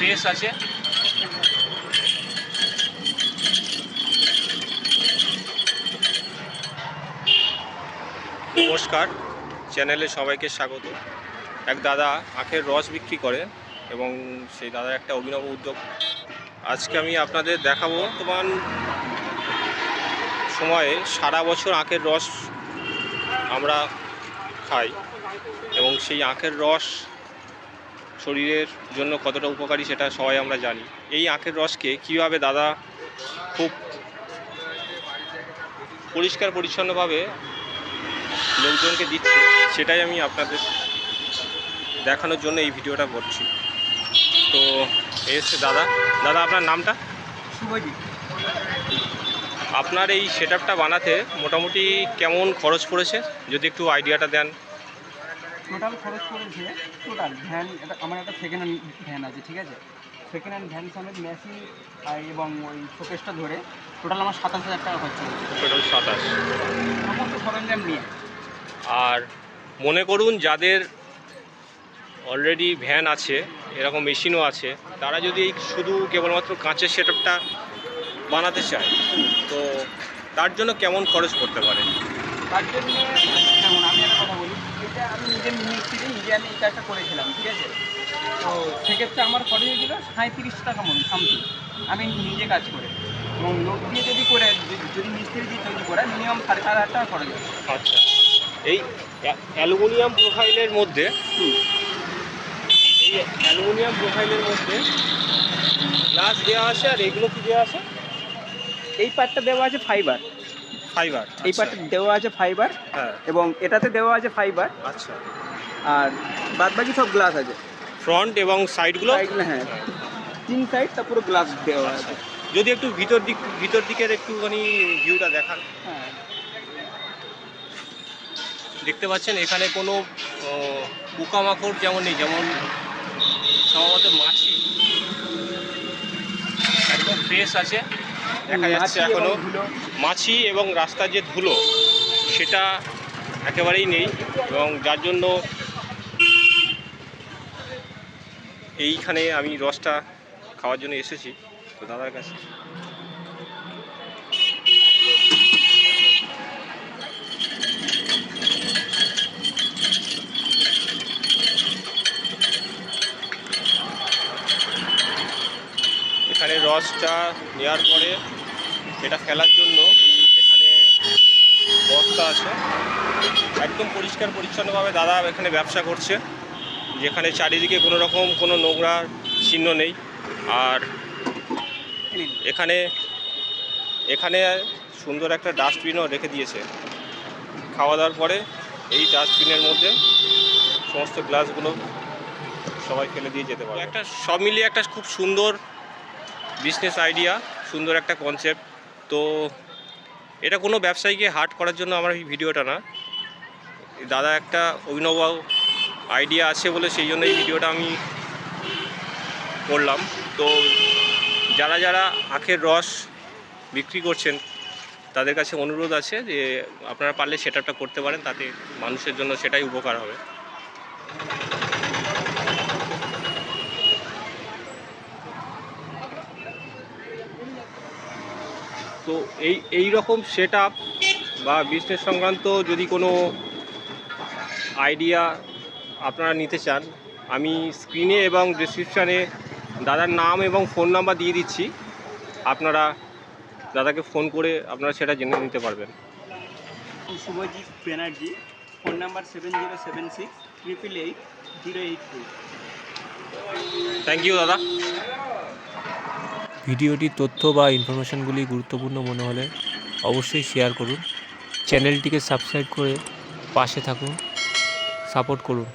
Fresh আছে। নমস্কার, চ্যানেলে সবাইকে স্বাগত। এক দাদা আখের রস বিক্রি করে এবং সেই দাদার একটা অভিনব উদ্যোগ। আজকে আমি আপনাদের দেখাবো বর্তমান সময়ে সারা বছর আখের রস আমরা খাই এবং সেই আখের রস শরীরের জন্য কতটা উপকারী সেটা সবাই আমরা জানি। এই আখের রসকে কীভাবে দাদা খুব পরিষ্কার পরিচ্ছন্নভাবে লোকজনকে দিচ্ছে সেটাই আমি আপনাদের দেখানোর জন্য এই ভিডিওটা করছি। তো হচ্ছে দাদা। দাদা আপনার নামটা? শুভজিৎ। আপনার এই সেট বানাতে মোটামুটি কেমন খরচ পড়েছে? যদি একটু আইডিয়াটা দেন। টোটাল খরচ পড়েছে টোটাল ভ্যান এটা আমার একটা সেকেন্ড হ্যান্ড ভ্যান আছে ঠিক আছে? সেকেন্ড হ্যান্ড ভ্যান সমেত মেশিন এবং ওই শোকেসটা ধরে টোটাল আমার সাতাশ হাজার টাকা খরচা হয়েছে। টোটাল সাতাশ। সমস্ত সরঞ্জাম নিয়ে। আর মনে করুন যাদের অলরেডি ভ্যান আছে এরকম মেশিনও আছে তারা যদি শুধু কেবলমাত্র কাঁচের সেট বানাতে চায় তো তার জন্য কেমন খরচ করতে পারে? তার জন্য যেমন আমি একটা কথা বলি এটা আমি নিজে মিস্ত্রি নিজে আমি এই কাজটা করেছিলাম ঠিক আছে? তো সেক্ষেত্রে আমার খরচ হয়েছিল সাঁত্রিশ টাকা মতো সামথিং আমি নিজে কাজ করে। এবং লোক দিয়ে যদি করে যদি- যদি মিস্ত্রি দিয়ে তৈরি করে মিনিমাম সাড়ে চার হাজার টাকা খরচ হয় আচ্ছা। এই অ্যালুমিনিয়াম প্রোফাইলের মধ্যে এই অ্যালুমিনিয়াম প্রোফাইলের মধ্যে গ্লাস দেওয়া আছে আর এগুলো কি দেওয়া আছে? এই পার্টটা দেওয়া আছে ফাইবার ফাইবার। এই পার্টটা দেওয়া আছে ফাইবার হ্যাঁ। এবং এটাতে দেওয়া আছে ফাইবার। আচ্ছা। আর বাদ বাকি সব গ্লাস আছে। ফ্রন্ট এবং সাইডগুলো? হ্যাঁ। তিন সাইড তা পুরো গ্লাস দেওয়া আছে। যদি একটু ভিতর দিক ভিতর দিকের একটুখানি ভিউটা দেখান। হ্যাঁ। দেখতে পাচ্ছেন এখানে কোনো পোকামাকড় যেমন নেই যেমন সম্ভবত মাছি। একদম ফ্রেশ আছে। দেখা যাচ্ছে মাছি এবং এখনও ধুলো। মাছি এবং রাস্তার যে ধুলো সেটা একেবারেই নেই এবং যার জন্য এইখানে আমি রসটা খাওয়ার জন্য এসেছি তো দাদার কাছে এখানে রসটা নেওয়ার পরে এটা ফেলার জন্য এখানে বস্তা আছে। একদম পরিষ্কার, পরিচ্ছন্নভাবে দাদা এখানে ব্যবসা করছে, যেখানে চারিদিকে কোনো রকম কোনো নোংরার চিহ্ন নেই। আর এখানে এখানে সুন্দর একটা ডাস্টবিনও রেখে দিয়েছে। খাওয়া দাওয়ার পরে এই ডাস্টবিনের মধ্যে সমস্ত গ্লাসগুলো সবাই ফেলে দিয়ে যেতে পারে একটা সব মিলিয়ে একটা খুব সুন্দর বিজনেস আইডিয়া সুন্দর একটা কনসেপ্ট তো এটা কোনো ব্যবসায়ীকে হার্ট করার জন্য আমার এই ভিডিওটা না। দাদা একটা অভিনব আইডিয়া আছে বলে সেই জন্য এই ভিডিওটা আমি করলাম। তো যারা যারা আখের রস বিক্রি করছেন, তাদের কাছে অনুরোধ আছে যে আপনারা পারলে সেটআপটা করতে পারেন, তাতে মানুষের জন্য সেটাই উপকার হবে। তো এই এই রকম সেট বা বিজনেস সংক্রান্ত যদি কোনো আইডিয়া আপনারা নিতে চান আমি স্ক্রিনে এবং ডিসক্রিপশানে দাদার নাম এবং ফোন নাম্বার দিয়ে দিচ্ছি। আপনারা দাদাকে ফোন করে আপনারা সেটা জেনে নিতে পারবেন। Subhajit Banerjee phone number seven zero seven six triple eight zero eight two thank you দাদা। ভিডিওটির তথ্য বা ইনফরমেশনগুলি গুরুত্বপূর্ণ মনে হলে অবশ্যই শেয়ার করুন। চ্যানেলটিকে সাবস্ক্রাইব করে পাশে থাকুন। সাপোর্ট করুন।